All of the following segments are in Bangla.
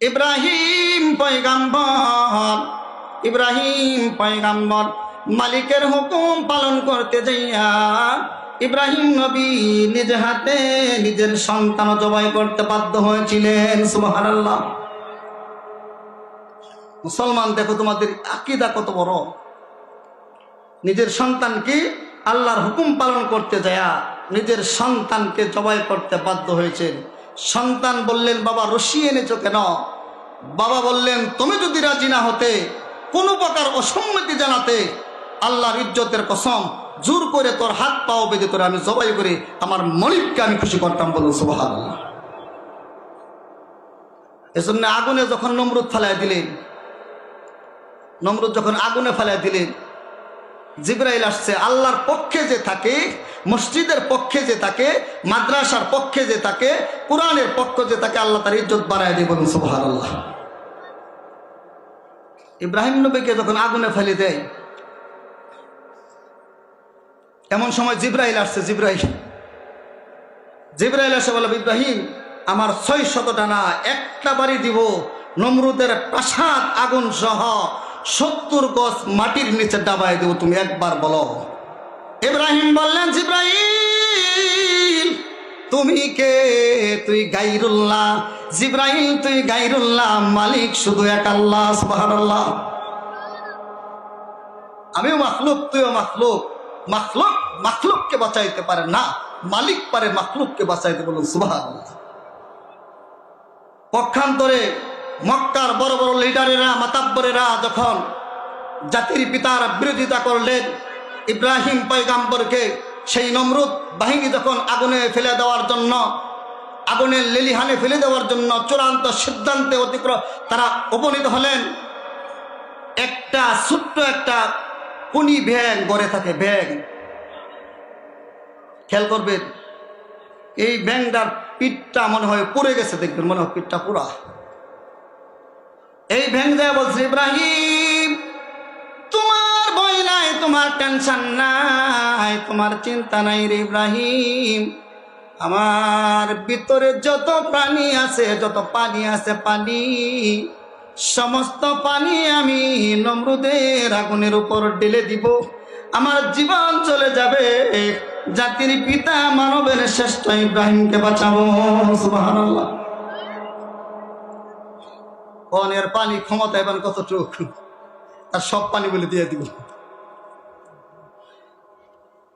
ইব্রাহিম পয়গাম্বর ইব্রাহিম পয়গাম্বর মালিকের হুকুম পালন করতে যাইয়া ইব্রাহিম নবী নিজ হাতে নিজের সন্তান জবাই করতে বাধ্য হয়েছিলেন। সুবহানাল্লাহ। মুসলমান, দেখো তোমাদের আকিদা কত বড়। নিজের সন্তানকে আল্লাহর হুকুম পালন করতে যায়া নিজের সন্তানকে জবাই করতে বাধ্য হয়েছেন। সন্তান বললেন, বাবা, রশি এনেছো কেন? বাবা বললেন, তুমি যদি রাজি না হতে, কোনো প্রকার অসম্মতি জানাতে, আল্লাহর ইজ্জতের কসম, জোর করে তোর হাত পাও বেঁধে তোরে আমি জবাই করে আমার মলিককে আমি খুশি করতাম। বলুন সুবাহ এজন্য আগুনে যখন নমরুদ ফেলায় দিলেন, নমরুদ যখন আগুনে ফেলায় দিলেন জিব্রাইল আসছে, আল্লাহর পক্ষে যে থাকে, মসজিদের পক্ষে যে থাকে, মাদ্রাসার পক্ষে যে থাকে, কোরআনের পক্ষ যে থাকে, আল্লাহ তার ইজ্জত বাড়ায় দিয়ে বলুন সুবহান আল্লাহ ইব্রাহিম নবীকে যখন আগুনে ফেলে দেয়, এমন সময় জিব্রাইল আসছে, জিব্রাইল। জিব্রাইল আসে বলে, ইব্রাহিম, আমার ছয় শত টানা একটা বাড়ি দিব, নমরুদের প্রাসাদ আগুন সহ সত্তর গজ মাটির নিচে ডাবাই দেব, তুমি একবার বলো। ইব্রাহিম বললেন জিব্রাহিম তুমি কে? তুই গাইরুল্লাহ। জিব্রাহিম তুই গাইরুল্লাহ, মালিক শুধু এক আল্লাহ, সুবহানাল্লাহ। আমিও মাখলুক, তুইও মাখলুক। মাখলুক, মাখলুককে বাঁচাইতে পারে না, মালিক পারে মাখলুককে বাঁচাইতে বলুন, সুবহানাল্লাহ। পক্ষান্তরে মক্কার বড় বড় লিডারেরা মাতাব্বরেরা যখন জাতির পিতার বিরোধিতা করলেন, ইব্রাহিম পয়গাম্বরকে সেই নমরুদ বাহিনী যখন আগুনে ফেলে দেওয়ার জন্য, আগুনের লেলিহানে ফেলে দেওয়ার জন্য চূড়ান্ত সিদ্ধান্তে অতিক্রম তারা উপনীত হলেন, একটা ছোট্ট একটা কুনি ব্যাং গড়ে থাকে ব্যাং খেয়াল করবেন, এই ব্যাংটার পিঠটা মনে হয় পড়ে গেছে, দেখবেন মনে হয় পিঠটা পুরা এই ভ্যাং দেয়া বলছে, ইব্রাহিম, তোমার ভয় নাই, তোমার টেনশন নাই, তোমার চিন্তা নাই রে ইব্রাহিম। আমার ভিতরে যত প্রাণী আছে, যত পানি আছে, পানি, সমস্ত পানি আমি নমরুদের আগুনের উপর ঢেলে দিব। আমার জীবন চলে যাবে, জাতির পিতা মানবের শ্রেষ্ঠ ইব্রাহিমকে বাঁচাবো, সুবহানাল্লাহ। কনের পানি ক্ষমতা এবার কতটুকু? আর সব পানি বলে দিয়ে দিব।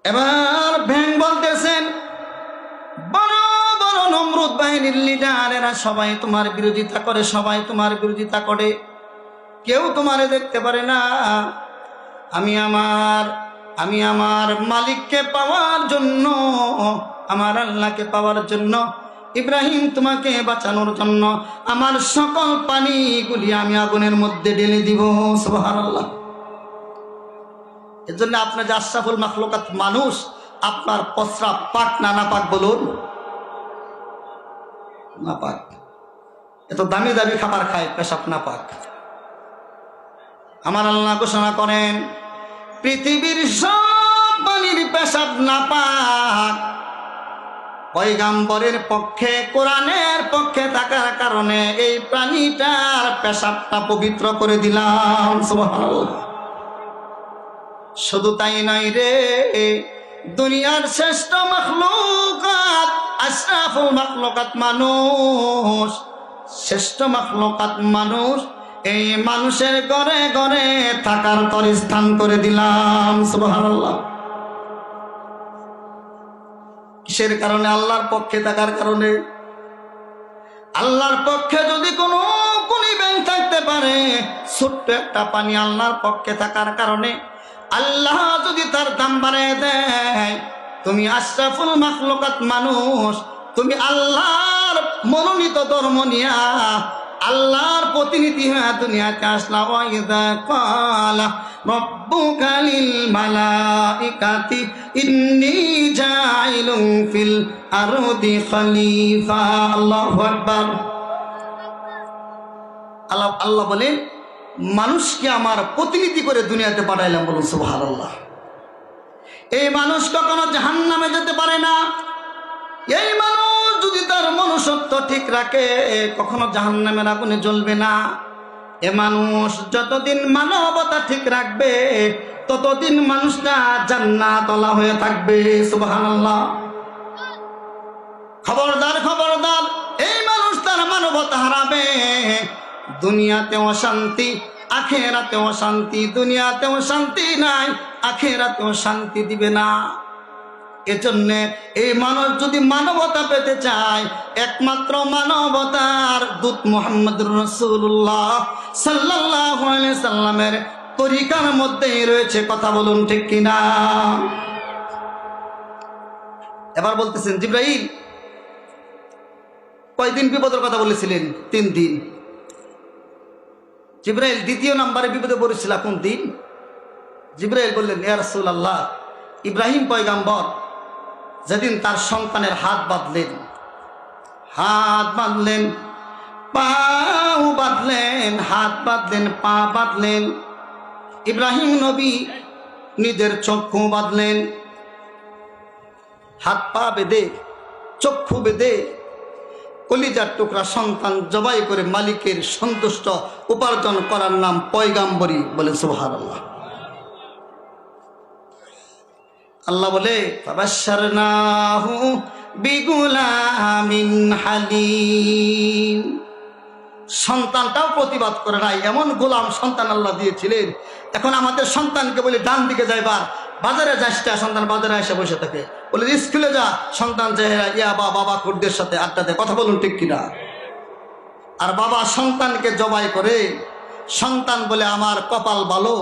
এবার ভ্যাং বলতেছেন, বড় বড় নমরুদ বাহিনীর লিডার এরা সবাই তোমার বিরোধিতা করে, সবাই তোমার বিরোধিতা করে। কেউ তোমারে দেখতে পারে না। আমি আমার আমি আমার মালিককে পাওয়ার জন্য, আমার আল্লাহকে পাওয়ার জন্য ইব্রাহিম তোমাকে বাঁচানোর জন্য আমার সকল পানি পানিগুলি আমি আগুনের মধ্যে ঢেলে দিব, সুবহানাল্লাহ। এর জন্য আপনার যে আশরাফুল মাখলুকাত মানুষ, আপনার পসরা পাক না না পাক বলুন। না পাক এত দামি দামি খাবার খায় পেশাব না পাক আমার আল্লাহ ঘোষণা করেন, পৃথিবীর সব পানির পেশাব না পাক পয়গাম্বরের পক্ষে, কোরআনের পক্ষে থাকার কারণে এই প্রাণীটার পেশাবটা পবিত্র করে দিলাম। শুধু তাই নয় রে, দুনিয়ার শ্রেষ্ঠ মখলুকাত, আশরাফুল মখলুকাত মানুষ, শ্রেষ্ঠ মখলুকাত মানুষ এই মানুষের ঘরে ঘরে থাকার পর স্থান করে দিলাম, সুবহানাল্লাহ কিসের কারণে? আল্লাহর পক্ষে থাকার কারণে। আল্লাহর পক্ষে যদি কোনো কোনি ব্যাংক থাকতে পারে, ছোট্ট একটা পানি আল্লাহর পক্ষে থাকার কারণে আল্লাহ যদি তার দাম বাড়ায় দেয়, তুমি আশরাফুল মাখলুকাত মানুষ, তুমি আল্লাহর মনোনীত ধর্ম নিয়া আল্লাহর প্রতিনিধি হয়ে দুনিয়াতে আসলা। ওয়াইদা কালা রব্বুকা লিল মালাইকাতি ইন্নী জাইলুম ফিল আরদি খলিফা। আল্লাহু আকবার। আল্লাহ আল্লাহ বলেন মানুষকে আমার প্রতিনিধি করে দুনিয়াতে পাঠাইলাম বলুন, সুবহানাল্লাহ। এই মানুষ কখনো জাহান্নামে যেতে পারে না। এই মানুষ মনুষ্যত্ব ঠিক রাখে, কখনো জাহান্নামের আগুনে জ্বলবে না। এ মানুষ যতদিন মানবতা ঠিক রাখবে, ততদিন মানুষটা জান্নাতলা হয়ে থাকবে, সুবহানাল্লাহ। খবরদার খবরদার, এই মানুষ তার মানবতা হারাবে। দুনিয়াতেও শান্তি আখেরাতেও শান্তি দুনিয়াতেও শান্তি নাই, আখেরাতেও শান্তি দিবে না। এজন্যে এই মানুষ যদি মানবতা পেতে চায়, একমাত্র মানবতার দূত মোহাম্মদ রসুল্লাহ সাল্লাহ সাল্লামের তরিকার মধ্যেই রয়েছে, কথা বলুন ঠিক কিনা? এবার বলতেছেন জিব্রাহিম কয়দিন বিপদের কথা বলেছিলেন? তিন দিন। জিব্রাইল, দ্বিতীয় নাম্বারে বিপদে পড়েছিল কোন দিন? জিব্রাইল বললেন, ইয়া রাসূল আল্লাহ ইব্রাহিম পয়গাম্বর যেদিন তার সন্তানের হাত বাঁধলেন হাত বাঁধলেন, পাও বাঁধলেন, হাত বাঁধলেন, পা বাঁধলেন, ইব্রাহিম নবী নিজের চক্ষু বাঁধলেন, হাত পা বেঁধে, চক্ষু বেঁধে কলিজার টুকরা সন্তান জবাই করে মালিকের সন্তুষ্ট উপার্জন করার নাম পয়গাম্বরী বলে সুহার আল্লাহ আল্লাহ বলে সন্তানটাও প্রতিবাদ করে নাই, এমন গোলাম সন্তান আল্লাহ দিয়েছিলেন। এখন আমাদের সন্তানকে বলি, ডান দিকে যাইবার বাজারে যাসটা সন্তান বাজারে এসে বসে থাকে। বলে, স্কুলে যা, সন্তান চেহারা, ইয়া বা বাবা কুর্দের সাথে আড্ডাতে কথা বলুন ঠিক কিনা? আর বাবা সন্তানকে জবাই করে, সন্তান বলে, আমার কপাল ভালো।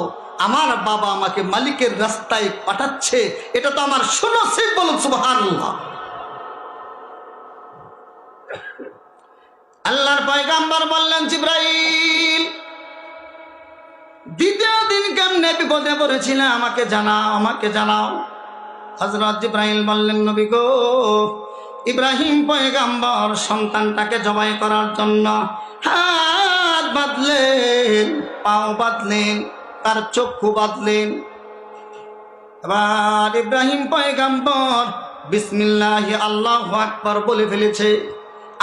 আমার বাবা আমাকে মালিকের রাস্তায় পাঠাচ্ছে, এটা তো আমার সুনসিব বলুন, সুবহানাল্লাহ। আল্লাহর পয়গাম্বর বললেন, জিব্রাইল, দ্বিতীয় দিন কেমনে বিপদে পড়েছিল? আমাকে জানাও আমাকে জানাও। হজরত জিব্রাহিম বললেন, নবী গো, ইব্রাহিম পয়গাম্বর সন্তানটাকে জবাই করার জন্য হাত বাঁধলেন, পাও বাঁধলেন। তার চক্ষু বাঁধলেন। এবার ইব্রাহিম পয়গাম্বর বিসমিল্লাহ আল্লাহ আকবর বলে ফেলেছে,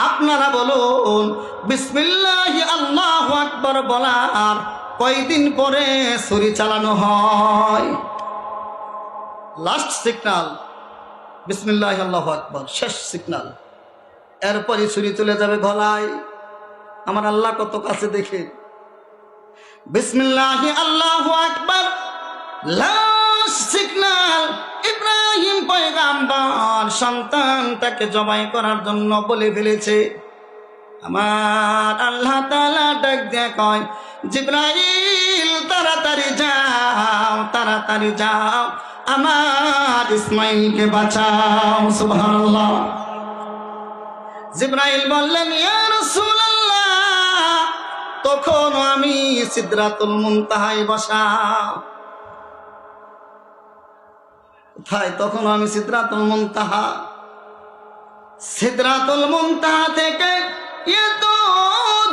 আপনারা বলুন, বিসমিল্লাহ আল্লাহ আকবর বলার কয়দিন পরে ছুরি চালানো হয়? লাস্ট সিগনাল বিসমিল্লাহ আল্লাহ আকবর, শেষ সিগনাল এরপরই ছুরি চলে যাবে গলায়। আমার আল্লাহ কত কাছে দেখে বিসমিল্লাহ আল্লাহ আকবর। Last signal. ইব্রাহিম পয়গাম্বর সন্তানটাকে জবাই করার জন্য বলে ফেলেছে। আমার আল্লাহ তালা ডাক দিয়ে কয়, জিব্রাইল, তাড়াতাড়ি যাও তাড়াতাড়ি যাও। আমার ইসমাইলকে বাঁচাও। সুবহানাল্লাহ। জিব্রাইল বললেন, ইয়া রাসূলুল্লাহ তখন আমি সিদরাতুল মুনতাহায় বসা। কোথায়? তখন আমি সিদরাতুল মুনতাহা। সিদরাতুল মুনতাহা থেকে এত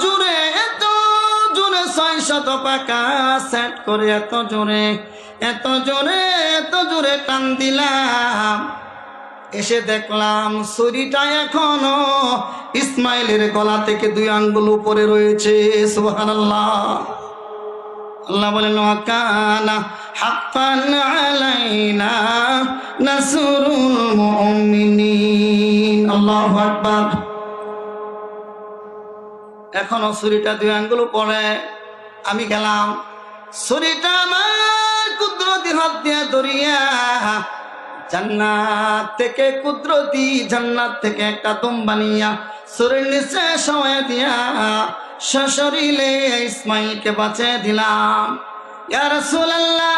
জোরে এত জোরে ছয় শত পাকা সেট করে এত জোরে এত জোরে এত জোরে টান দিলাম। এসে দেখলাম ছুরিটা এখনও ইসমাইলের গলা থেকে দুই আঙ্গুল উপরে রয়েছে, সুবহানাল্লাহ। আল্লাহ বলেন ওয়াকানা হাক্কান আলাইনা নাসরুল মুমিনিন। আল্লাহু আকবার। এখনও ছুরিটা দুই আঙ্গুল পরে আমি গেলাম, ছুরিটা আমার কুদরতি হাত দিয়ে ধরিয়া জান্নাত থেকে কুদরতি, জান্নাত থেকে একটা দম বানিয়া শরীর নিচে সময় দিয়া সশরীরে ইসমাইলকে বাঁচে দিলাম। ইয়া রাসূলুল্লাহ,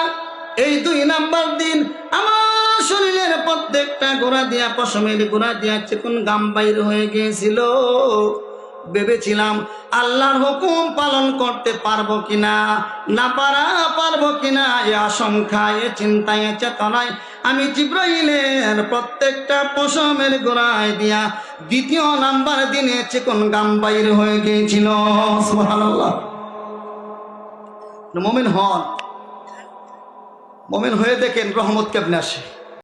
এই দুই নাম্বার দিন আমার শরীরের প্রত্যেকটা গোড়া দিয়া, পশমের গোড়া দিয়া চিকুন গাম বাইর হয়ে গিয়েছিল। ভেবেছিলাম আল্লাহর হুকুম পালন করতে পারব কিনা, না পারা পারব কিনা, এ আশঙ্কা এ চিন্তায়, চেতনায় আমি জিব্রাইলের প্রত্যেকটা পশমের গোড়ায় দিয়া দ্বিতীয় নাম্বার দিনে চিকন গাম বাইর হয়ে গিয়েছিল। মোমেন হন। মোমেন হয়ে দেখেন রহমত কেমনে আসে।